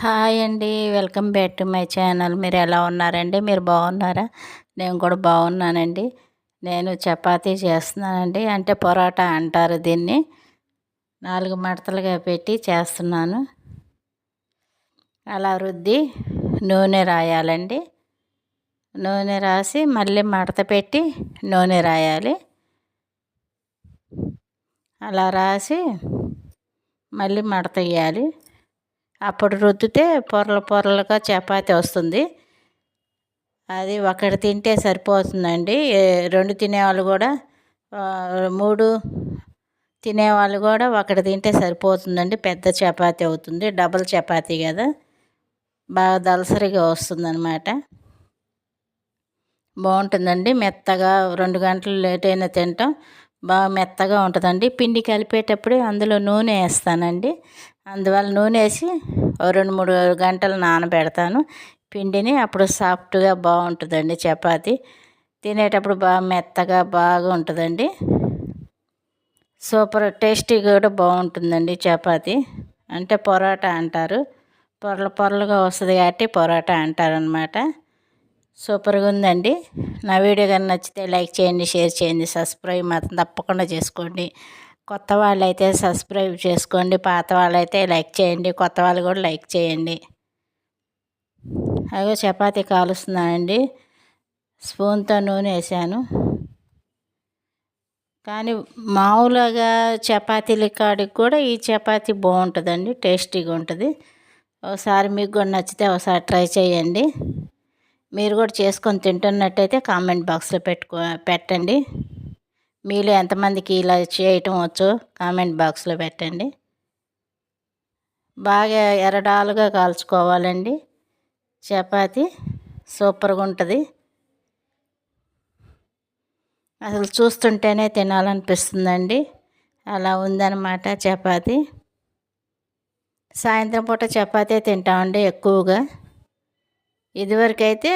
Hi అండి. Welcome back to my channel. మీరు ఎలా ఉన్నారండి? మీరు బాగున్నారా? నేను కూడా బాగున్నానండి. నేను చపాతీ చేస్తున్నానండి. అంటే పొరాటా అంటారు దీన్ని. నాలుగు మడతలుగా పెట్టి చేస్తున్నాను. అలా రుద్ది నూనె రాయాలండి. నూనె రాసి మళ్ళీ మడత పెట్టి నూనె రాయాలి. అలా రాసి మళ్ళీ మడత వేయాలి. అప్పుడు రుద్దితే పొరలు పొరలుగా చపాతి వస్తుంది. అది ఒకటి తింటే సరిపోతుందండి. రెండు తినేవాళ్ళు కూడా మూడు తినేవాళ్ళు కూడా ఒకటి తింటే సరిపోతుందండి. పెద్ద చపాతి అవుతుంది. డబల్ చపాతి కదా. బాగా దలసరిగా వస్తుందన్నమాట. బాగుంటుందండి. మెత్తగా రెండు గంటలు లేట్ అయినా తింటాం. బాగా మెత్తగా ఉంటుందండి. పిండి కలిపేటప్పుడు అందులో నూనె వేస్తానండి. అందువల్ల నూనె వేసి రెండు మూడు గంటలు నానబెడతాను. పిండిని అప్పుడు సాఫ్ట్గా బాగుంటుందండి చపాతి. తినేటప్పుడు బాగా మెత్తగా బాగా ఉంటుందండి. సూపర్ టేస్టీ కూడా బాగుంటుందండి చపాతి. అంటే పొరాటా అంటారు. పొరలు పొరలుగా వస్తుంది కాబట్టి పొరాటా అంటారనమాట సూపర్గా ఉందండి. నా వీడియో కానీ నచ్చితే లైక్ చేయండి షేర్ చేయండి సబ్స్క్రైబ్ మాత్రం తప్పకుండా చేసుకోండి. కొత్త వాళ్ళైతే సబ్స్క్రైబ్ చేసుకోండి పాత వాళ్ళైతే లైక్ చేయండి కొత్త వాళ్ళు కూడా లైక్ చేయండి. అదే చపాతీ కాలుస్తున్నానండి స్పూన్తో నూనె వేసాను. కానీ మామూలుగా చపాతీల కాడికి కూడా ఈ చపాతీ బాగుంటుందండి టేస్టీగా ఉంటుంది. ఒకసారి మీకు కూడా నచ్చితే ఒకసారి ట్రై చేయండి. మీరు కూడా చేసుకొని తింటున్నట్టయితే కామెంట్ బాక్స్లో పెట్టుకో పెట్టండి. మీలో ఎంతమందికి ఇలా చేయటం వచ్చు కామెంట్ బాక్స్లో పెట్టండి. బాగా ఎరడాలుగా కాల్చుకోవాలండి. చపాతి సూపర్గా ఉంటుంది. అసలు చూస్తుంటేనే తినాలనిపిస్తుందండి. అలా ఉందన్నమాట చపాతి. సాయంత్రం పూట చపాతీ తింటామండి ఎక్కువగా. ఇదివరకైతే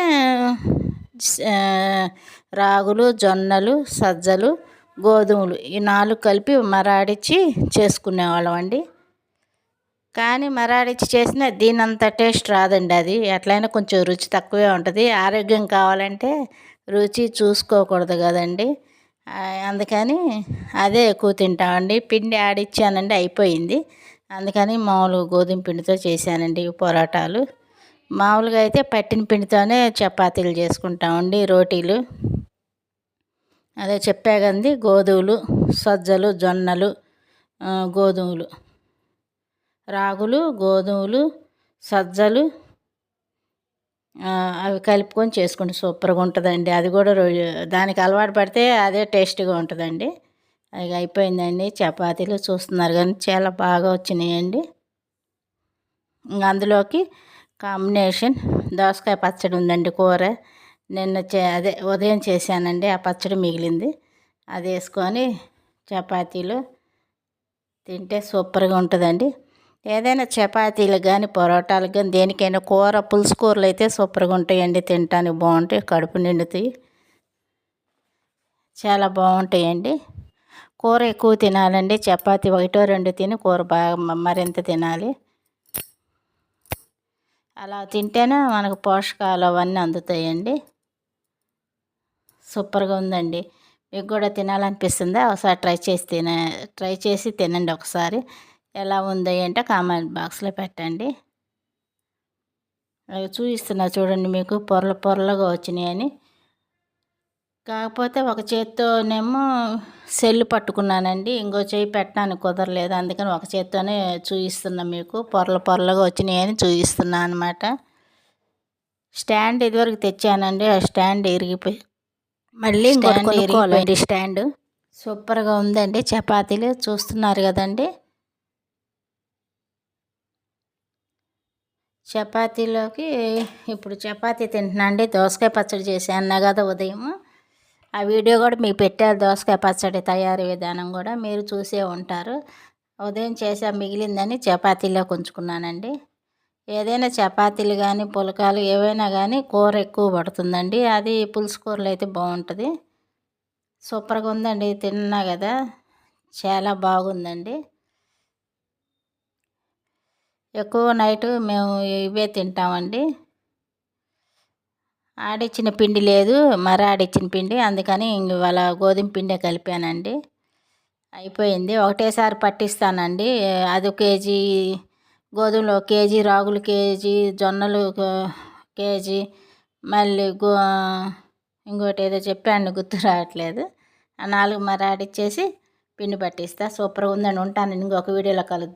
రాగులు జొన్నలు సజ్జలు గోధుమలు ఈ నాలుగు కలిపి మరాడిచ్చి చేసుకునేవాళ్ళం అండి. కానీ మరాడిచ్చి చేసిన దీనంత టేస్ట్ రాదండి అది. ఎట్లయినా కొంచెం రుచి తక్కువే ఉంటుంది. ఆరోగ్యం కావాలంటే రుచి చూసుకోకూడదు కదండి. అందుకని అదే ఎక్కువ తింటామండి. పిండి ఆడిచ్చానండి అయిపోయింది. అందుకని మామూలు గోధుమ పిండితో చేశానండి పొరాటాలు. మామూలుగా అయితే పట్టిన పిండితోనే చపాతీలు చేసుకుంటామండి రోటీలు. అదే చెప్పా కంది గోధుమలు సజ్జలు జొన్నలు గోధుమలు. రాగులు గోధుమలు సజ్జలు అవి కలుపుకొని చేసుకుంటే సూపర్గా ఉంటుందండి. అది కూడా దానికి అలవాటు పడితే అదే టేస్ట్గా ఉంటుందండి. అది అయిపోయిందండి చపాతీలు. చూస్తున్నారు కానీ చాలా బాగా వచ్చినాయండి. ఇంకా అందులోకి కాంబినేషన్. దోసకాయ పచ్చడి ఉందండి కూర. నిన్న చే అదే ఉదయం చేశానండి ఆ పచ్చడి మిగిలింది. అది వేసుకొని చపాతీలు తింటే సూపర్గా ఉంటుందండి. ఏదైనా చపాతీలు కానీ పొరోటాలకు కానీ దేనికైనా కూర పులుసు కూరలు అయితే సూపర్గా ఉంటాయండి తినటానికి. బాగుంటాయి కడుపు నిండుతాయి. చాలా బాగుంటాయండి. కూర ఎక్కువ తినాలండి. చపాతీ ఒకటో రెండు తిని కూర బాగా మరింత తినాలి. అలా తింటేనే మనకు పోషకాలు అవన్నీ అందుతాయండి. సూపర్గా ఉందండి. మీకు కూడా తినాలనిపిస్తుందా? ఒకసారి ట్రై చేసి తిన ట్రై చేసి తినండి ఒకసారి. ఎలా ఉందో ఏంటో కామెంట్ బాక్స్లో పెట్టండి. అవి చూపిస్తున్నా చూడండి మీకు పొరలు పొరలుగా వచ్చినాయని. కాకపోతే ఒక చేత్తోనేమో సెల్ పట్టుకున్నానండి. ఇంకో చేయి పెట్టడానికి కుదరలేదు. అందుకని ఒక చేత్తోనే చూపిస్తున్నా మీకు. పొరలు పొరలుగా వచ్చినాయని చూపిస్తున్నా అనమాట స్టాండ్ ఇదివరకు తెచ్చానండి. ఆ స్టాండ్ ఇరిగిపోయి మళ్ళీ ఇంకోటి స్టాండ్ సూపర్గా ఉందండి. చపాతీలు చూస్తున్నారు కదండి. చపాతీలోకి ఇప్పుడు చపాతీ తింటున్నా అండి. దోసకాయ పచ్చడి చేసి అన్నా కదా ఉదయం ఆ వీడియో కూడా మీకు పెట్టారు దోసకాయ పచ్చడి తయారీ విధానం కూడా. మీరు చూసే ఉంటారు. ఉదయం చేసా మిగిలిందని చపాతీలో ఉంచుకున్నానండి ఏదైనా చపాతీలు కానీ పులకాలు ఏవైనా కానీ కూర ఎక్కువ పడుతుందండి. అది పులుసు కూరలు అయితే బాగుంటుంది. సూపర్గా ఉందండి. తిన్నా కదా చాలా బాగుందండి. ఎక్కువ నైట్ మేము ఇవే తింటామండి. ఆడిచ్చిన పిండి లేదు మర ఆడిచ్చిన పిండి. అందుకని ఇంక ఇవాళ గోధుమ పిండే కలిపానండి. అయిపోయింది. ఒకటేసారి పట్టిస్తానండి. అది కేజీ గోధుమలు ఒక కేజీ రాగులు కేజీ జొన్నలు కేజీ మళ్ళీ గో ఇంకోటి ఏదో చెప్పాను గుర్తు రావట్లేదు. ఆ నాలుగు మరి ఆడిచ్చేసి పిండి పట్టిస్తా. సూపర్గా ఉందని ఉంటాను. ఇంకొక వీడియోలో కలుద్దాం.